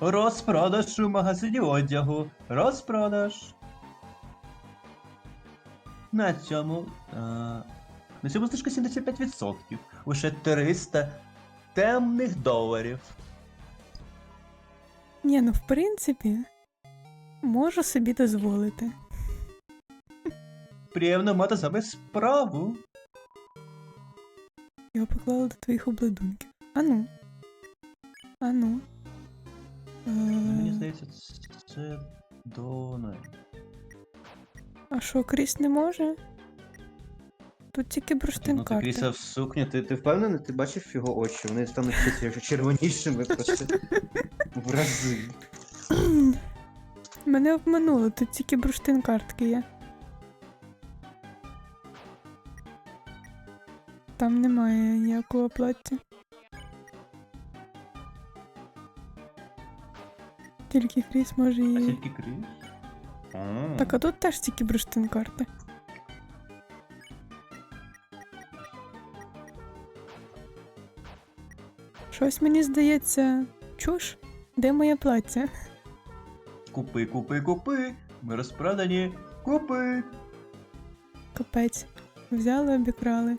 Розпродаж у магазині одягу. Розпродаж. На цьому. А, на цьому знижка 75%. Лише 300 темних доларів. Ні, ну в принципі, можу собі дозволити. Приємно мати з вами справу. Його поклали до твоїх обладунків. Ану. Ану. Е, Мені здається, це до неї. А що, Кріс не може? Тут тільки Ну, бурштин ти карти. Кріса в сукні, ти, ти впевнений, ти бачив його очі? Вони стануть ще червонішими просто в рази. Мене обмануло, тут тільки бурштин картки є. Там немає ніякого плаття. Тільки Кріс може А її. тільки Кріс? А. Так, а тут теж тільки бурштин карти. Щось мені здається. Чуш? Де моє плаття? Купи, купи, купи. Ми розпродані. Купи. Капець. Взяли, обікрали.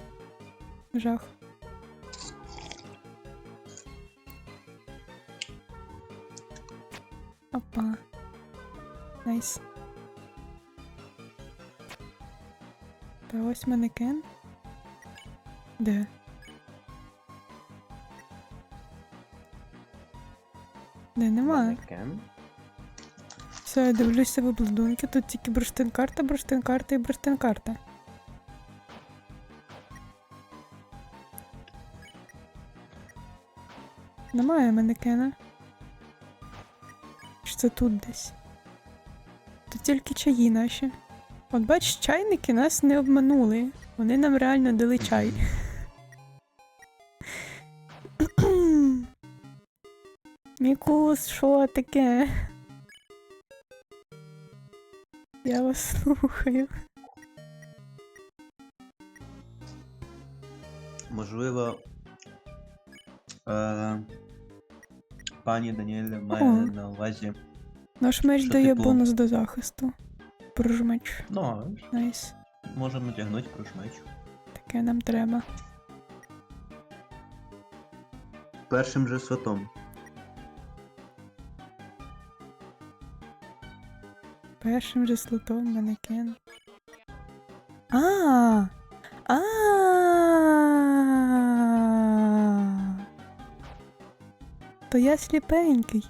Жах. Опа. Найс. Та ось манекен. Де? Де. Манекен. Все, я дивлюся в обладунки. Тут тільки бурштин-карта, бурштин-карта і бурштин-карта. Немає манекена. Це тут десь? Тут тільки чаї наші. От бач, чайники нас не обманули. Вони нам реально дали чай. Мікус, що таке? Я вас слухаю. Можливо. Е, пані Даніеля має О. на увазі. Наш меч Що, дає типу? бонус до захисту. Пружмеч. Ну, Найс. можемо тягнути кружмеч. Таке нам треба. Першим же сватом. Першим же слотом манекен. А. А. То я сліпенький.